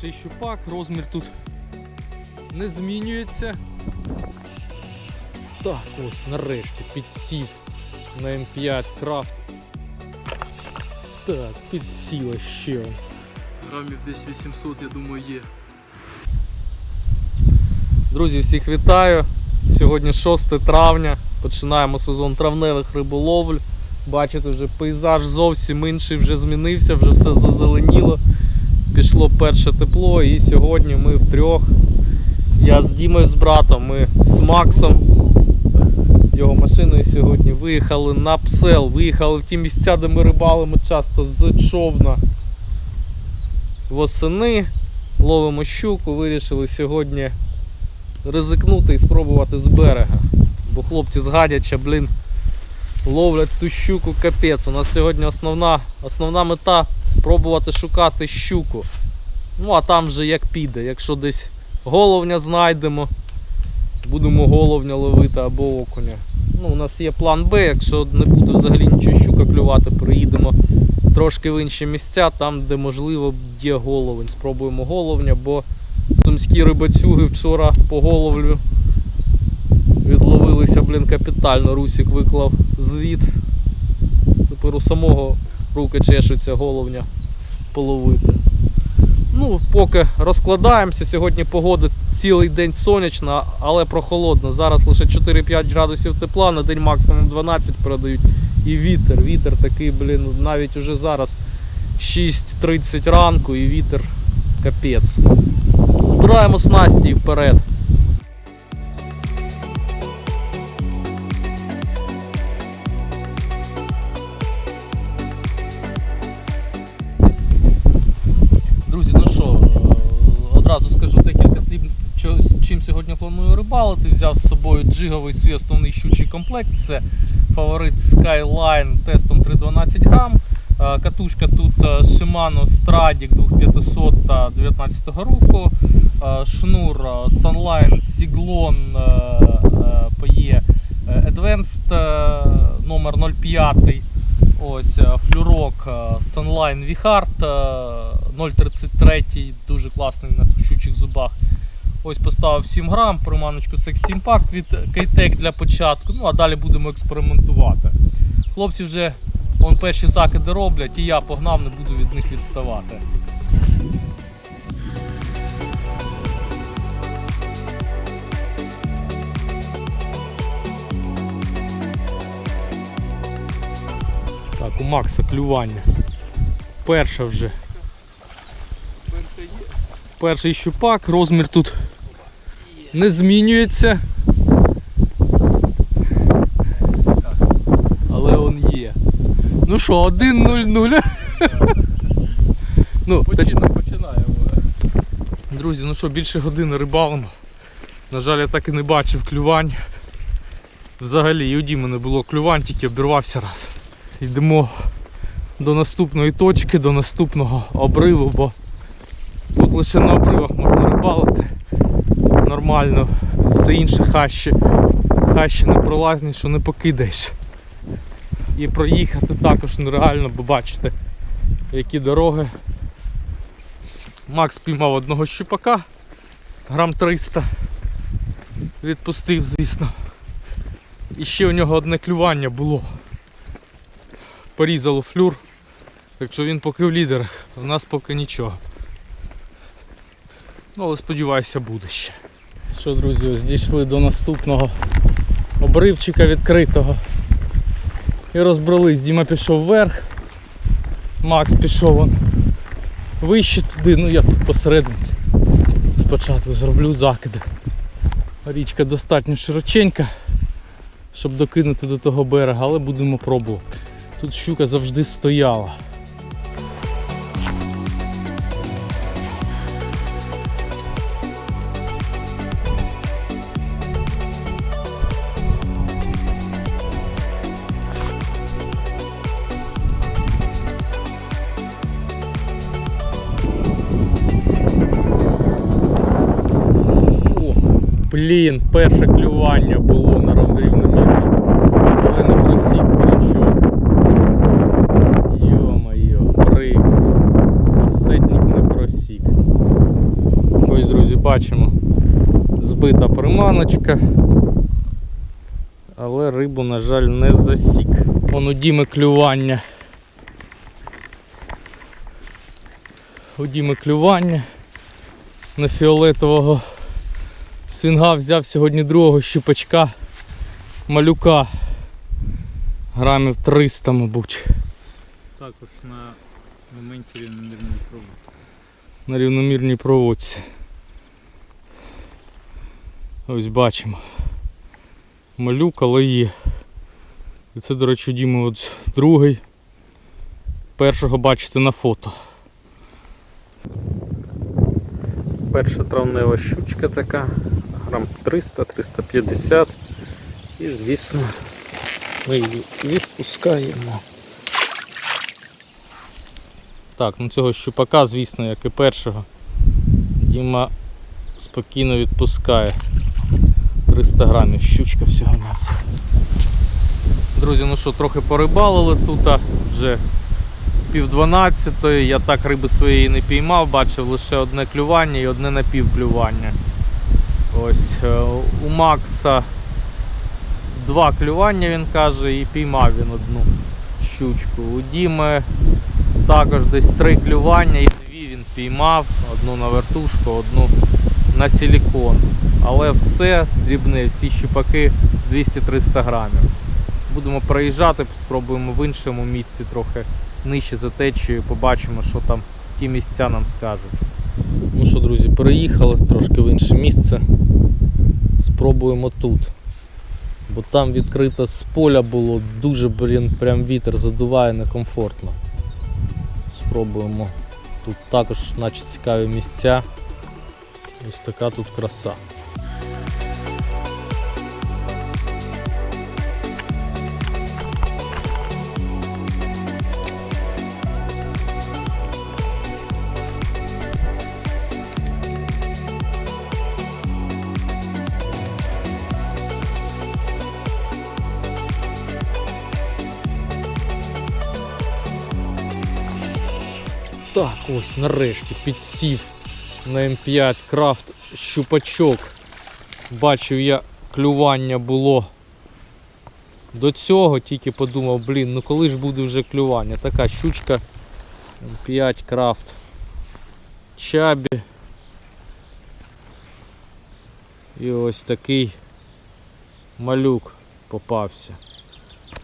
Перший щупак, розмір тут не змінюється. Так, ось нарешті підсів на М5 крафт. Так, підсіла ще. Грамів десь 800, я думаю, є. Друзі, всіх вітаю. Сьогодні 6 травня. Починаємо сезон травневих риболовль. Бачите, вже пейзаж зовсім інший, вже змінився, вже все зазеленіло. Пішло перше тепло і сьогодні ми втрьох. Я з Дімою з братом, ми з Максом. Його машиною сьогодні виїхали на псел, виїхали в ті місця, де ми рибалимо часто з човна восени. Ловимо щуку, вирішили сьогодні ризикнути і спробувати з берега. Бо хлопці з Гадяча, блін, ловлять ту щуку капець. У нас сьогодні основна, основна мета пробувати шукати щуку. Ну а там вже як піде. Якщо десь головня знайдемо, будемо головня ловити або окуня. Ну, у нас є план Б, якщо не буде взагалі нічого щука клювати, приїдемо трошки в інші місця, там де можливо є головень. Спробуємо головня, бо сумські рибацюги вчора по головлю відловилися, блін, капітально. Русік виклав звіт. Тепер у самого руки чешуться головня половити. Ну, поки розкладаємося. Сьогодні погода цілий день сонячна, але прохолодна. Зараз лише 4-5 градусів тепла, на день максимум 12 передають. І вітер. Вітер такий, блін, навіть уже зараз 6.30 ранку і вітер капець. Збираємо снасті і вперед. Рибалити. Взяв з собою джиговий свій основний щучий комплект. Це фаворит Skyline тестом 312 грам. Е, Катушка тут е, Shimano Stradic 2500 та 19 року. Е, Шнур Sunline Siglon PE Advanced номер 05. Ось флюрок Sunline Vihard е, 033, дуже класний на сушучих зубах. Ось поставив 7 грам, приманочку Sexy Impact від Кейтек для початку. Ну а далі будемо експериментувати. Хлопці вже вон перші закиди роблять, і я погнав, не буду від них відставати. Так, у Макса клювання. Перше вже. Перший щупак, розмір тут не змінюється. Але він є. Ну що, 1-0-0. Ну, Починаємо. починаємо. Друзі, ну що, більше години рибалимо. На жаль, я так і не бачив клювань. Взагалі, і у Діми не було клювань, тільки обірвався раз. Йдемо до наступної точки, до наступного обриву, бо тут лише на обривах можна рибалити. Нормально, все інше хащі. Хащі не пролазні, що не покидаєш. І проїхати також нереально, бо бачите, які дороги. Макс піймав одного щупака, грам 300. Відпустив, звісно. І ще у нього одне клювання було. Порізало флюр. Так що він поки в лідерах, у нас поки нічого. Ну, але сподіваюся, буде ще. Що, друзі, ось дійшли до наступного обривчика відкритого. І розбрались. Діма пішов вверх, Макс пішов вон вище туди, ну я тут посередниці. Спочатку зроблю закиди. Річка достатньо широченька, щоб докинути до того берега, але будемо пробувати. Тут щука завжди стояла. клін, перше клювання було на рівномірочку, але не просів крючок. Йо-майо, рик. Сетник не просік. Ось, друзі, бачимо, збита приманочка, але рибу, на жаль, не засік. воно діме клювання. У клювання на фіолетового свинга взяв сьогодні другого щупачка малюка. Грамів 300, мабуть. Також на моменті рівномірної проводки. на рівномірній проводці. Ось бачимо. Малюк, але є. І це, до речі, Діма от другий. Першого бачите на фото. Перша травнева щучка така, грам 300-350. І звісно ми її відпускаємо. Так, ну цього щупака, звісно, як і першого. Діма спокійно відпускає. 300 грамів щучка всього на все. Друзі, ну що, трохи порибалили тут, а вже пів дванадцятої. Я так риби своєї не піймав, бачив лише одне клювання і одне напівклювання. Ось е, у Макса два клювання він каже, і піймав він одну щучку. У Діми також десь три клювання і дві він піймав, одну на вертушку, одну на силікон. Але все дрібне, всі щупаки 200-300 грамів. Будемо проїжджати, спробуємо в іншому місці трохи нижче за течією, побачимо, що там ті місця нам скажуть. Ну що, друзі, переїхали трошки в інше місце. Спробуємо тут. Бо там відкрито з поля було, дуже, блін, прям вітер задуває некомфортно спробуємо. Тут також наче цікаві місця. Ось така тут краса. Так, ось нарешті підсів на М5 крафт щупачок. Бачив я клювання було до цього, тільки подумав, блін, ну коли ж буде вже клювання. Така щучка М5 крафт чабі. І ось такий малюк попався.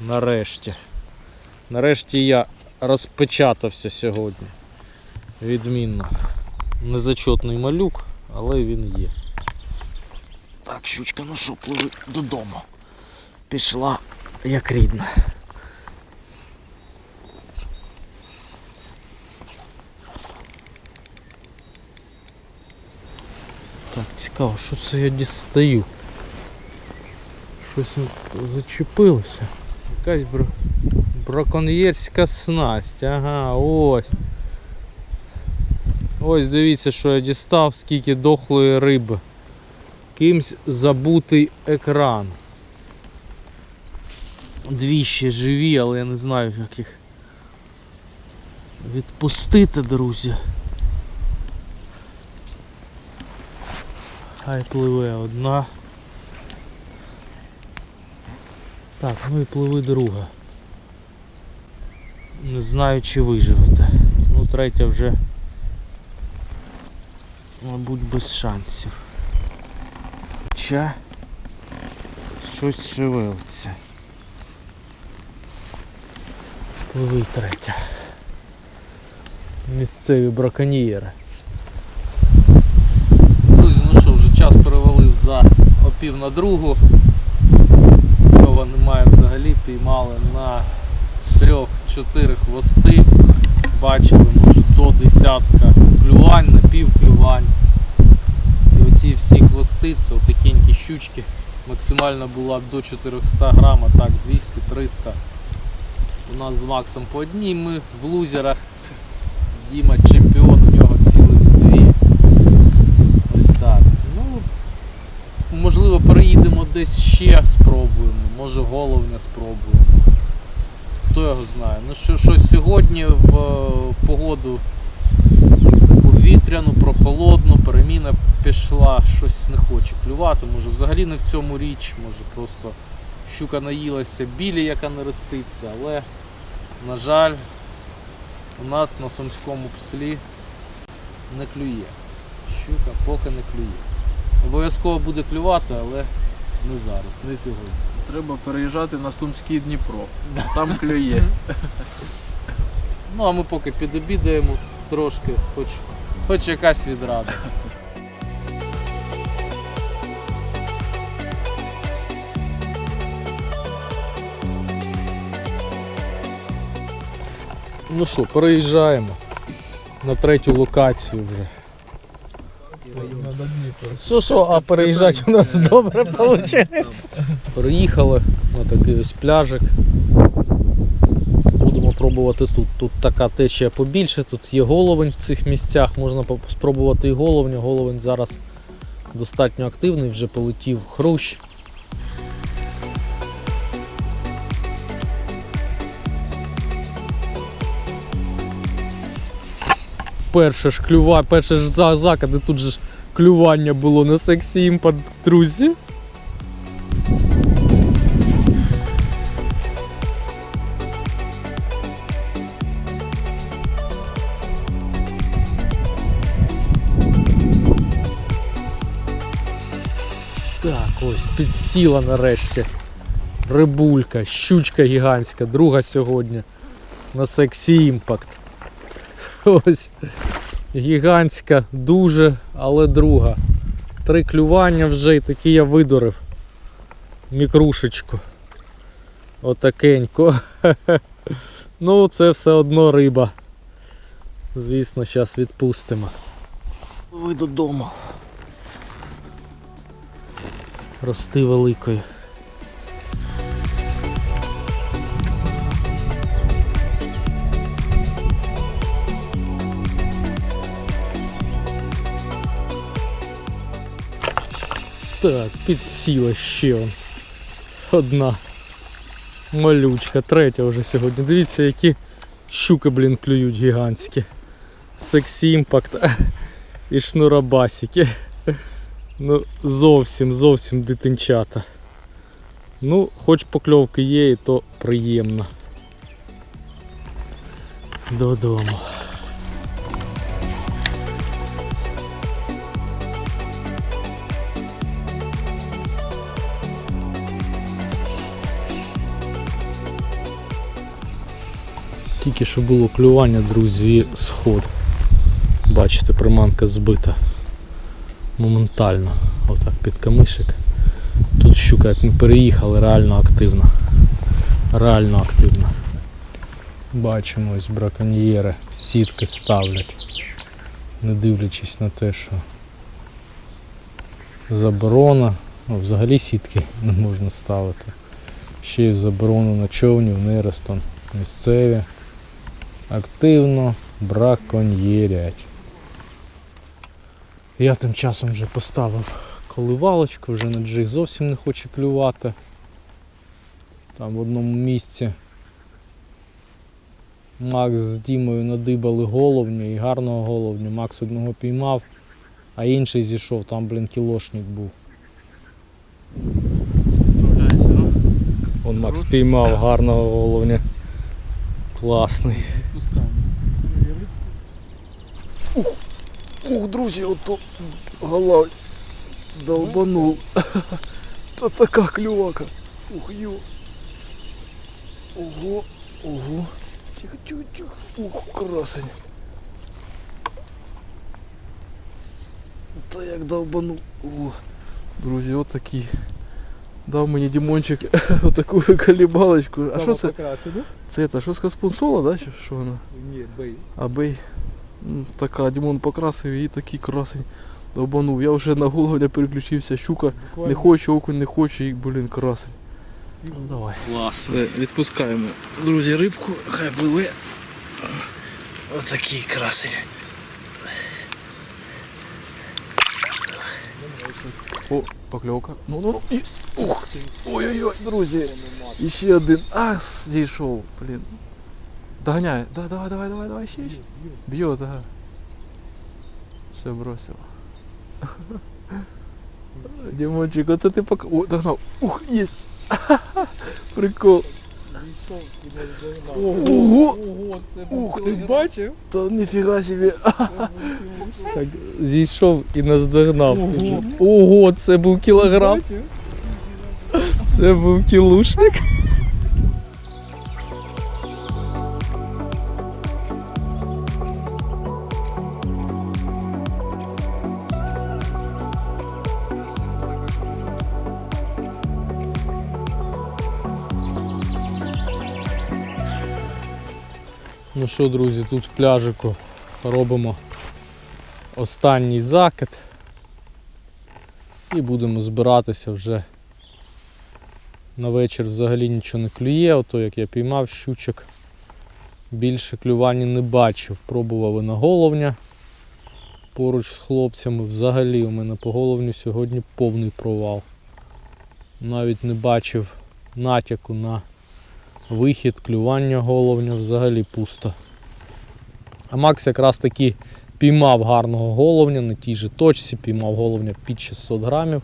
Нарешті. Нарешті я розпечатався сьогодні. Відмінно. Незачетний малюк, але він є. Так, щучка, ну що, пливи додому. Пішла як рідна. Так, цікаво, що це я дістаю. Щось зачепилося. Якась бро... браконьєрська снасть. Ага, ось. Ось дивіться, що я дістав, скільки дохлої риби. Кимсь забутий екран. Дві ще живі, але я не знаю, як їх відпустити, друзі. Хай пливе одна. Так, ну і пливи друга. Не знаю, чи виживете. Ну, третя вже, мабуть, без шансів. Хоча щось шевелиться. Пливи третя. Місцеві браконьєри. Друзі, ну що, вже час перевалив за опів на другу. Кльова немає взагалі, піймали на трьох-чотири хвости. Бачили, може до десятка клювань, напівклювань. І оці всі хвости, це отакенькі щучки. Максимальна була до 400 грам, а так 200-300. У нас з Максом по одній, ми в лузерах. Діма чемпіон, у нього цілих дві. Ось так. Ну, можливо, переїдемо десь ще спробуємо, може головня спробуємо. Хто його знає. Ну що, що сьогодні в е, погоду повітряну, прохолодну, переміна пішла, щось не хоче клювати. Може взагалі не в цьому річ, може просто щука наїлася білі, яка не реститься, але, на жаль, у нас на Сумському пслі не клює. Щука поки не клює. Обов'язково буде клювати, але не зараз, не сьогодні. Треба переїжджати на Сумський Дніпро. Там клює. Ну а ми поки підобідаємо трошки, хоч, хоч якась відрада. Ну що, переїжджаємо на третю локацію вже. Що що, а переїжджати у нас добре виходить. Переїхали на такий ось пляжик. Будемо пробувати тут. Тут така течія побільше, тут є головень в цих місцях, можна спробувати і головня. Головень зараз достатньо активний, вже полетів хрущ. Перше ж клюва, перше ж за- закиди, тут же ж клювання було на сексі імпорт, друзі. Підсіла нарешті. Рибулька, щучка гігантська, друга сьогодні на сексі імпакт. Ось гігантська, дуже, але друга. Три клювання вже і такі я видурив. Мікрушечку. Отакенько. Ну, це все одно риба. Звісно, зараз відпустимо. Ви додому. Рости великою. Так, підсіла ще одна малючка, третя вже сьогодні. Дивіться, які щуки, блін, клюють гігантські. Сексі імпакт і шнурабасики. Ну, зовсім, зовсім дитинчата. Ну, хоч покльовки є, і то приємно. Додому. Тільки що було клювання, друзі, сход. Бачите, приманка збита моментально. Отак під камишик. Тут щука, як ми переїхали, реально активна. Реально активна. Бачимо ось браконьєри, сітки ставлять, не дивлячись на те, що заборона, ну, взагалі сітки не можна ставити. Ще й заборону на човні, в Нерестон місцеві активно браконьєрять. Я тим часом вже поставив коливалочку, вже на джиг зовсім не хоче клювати. Там в одному місці Макс з Дімою надибали головню і гарного головню. Макс одного піймав, а інший зійшов, там, блін, кілошник був. Он Макс піймав гарного головня. Класний. Ух, друзі, ото голова долбанув. Та така клювака. Ух, йо. Ого, ого. Тихо, тихо, тихо. Ух, красень. Та як долбанув. О, друзі, от такий. Дав мені Дімончик отаку колібалочку. А що це? Це та що з каспунсола, да? Чи що вона? Ні, бей. А бей. М, Така, Дімон покрасив і такий красень долбанув. Я вже на головня переключився, щука не хоче, окунь не хоче, і, блін, красень. Ну, давай. Клас. Відпускаємо. Друзі, рибку, хай пливе. Отакий красень. О, покльовка. Ну, ну, ну. І... Ух. Ой-ой-ой, друзі. І ще один. А, зійшов, блін. Доганяє. Да, давай, давай, давай, давай, ще, ще. Б'є, да. Все бросив. Дімончик, оце ти пока. О, догнав. Ух, єсть. Прикол. Ого! Ух ти. бачив? Та ніфіга собі. Так, зійшов і наздогнав. Ого. Ого, це був кілограм. Це був кілушник. Ну що, друзі, тут в пляжику робимо останній закид. І будемо збиратися вже. На вечір взагалі нічого не клює, ото як я піймав щучок. Більше клювання не бачив. Пробував і на головня поруч з хлопцями. Взагалі у мене по головню сьогодні повний провал. Навіть не бачив натяку на вихід, клювання головня взагалі пусто. А Макс якраз таки піймав гарного головня на тій же точці, піймав головня під 600 грамів.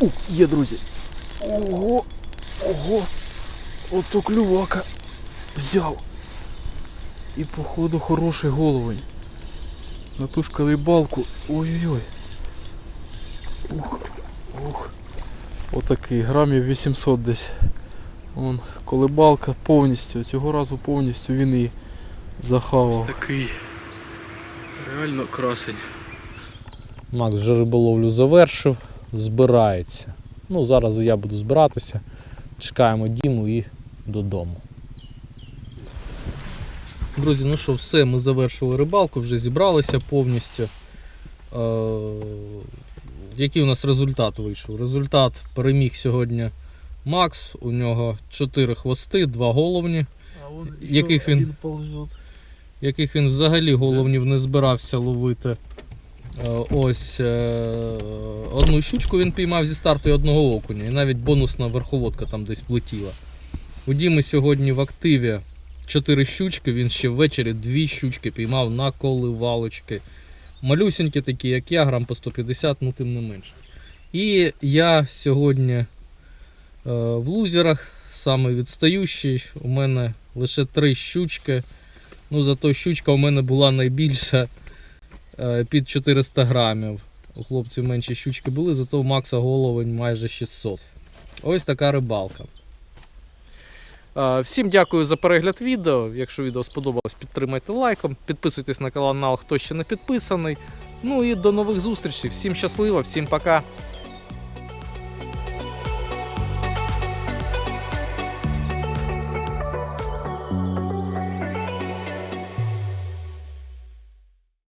У, є, друзі. Ого! Ого! Ото клювака взяв. І походу хороший головень. На ту ж рибалку. Ой-ой-ой. Ух, ух. Отакий, грамів 800 десь. Вон, колебалка повністю, цього разу повністю він і захавав. такий. Реально красень. Макс вже риболовлю завершив, збирається. Ну, зараз я буду збиратися. Чекаємо Діму і додому. Друзі, ну що, все, ми завершили рибалку, вже зібралися повністю. Е, який у нас результат вийшов? Результат переміг сьогодні Макс. У нього 4 хвости, 2 головні, А Яких він? яких він взагалі головнів не збирався ловити. Е, Ось е, одну щучку він піймав зі старту і одного окуня. І навіть бонусна верховодка там десь влетіла. У Діми сьогодні в активі 4 щучки, він ще ввечері 2 щучки піймав на коливалочки. Малюсенькі такі, як я, грам по 150, ну тим не менше. І я сьогодні в лузерах, саме відстаючий. У мене лише 3 щучки. Ну, зато щучка у мене була найбільша е, під 400 грамів. У хлопців менші щучки були, зато у Макса головень майже 600. Ось така рибалка. Е, Всім дякую за перегляд відео. Якщо відео сподобалось, підтримайте лайком, підписуйтесь на канал, хто ще не підписаний. Ну і до нових зустрічей. Всім щасливо, всім пока.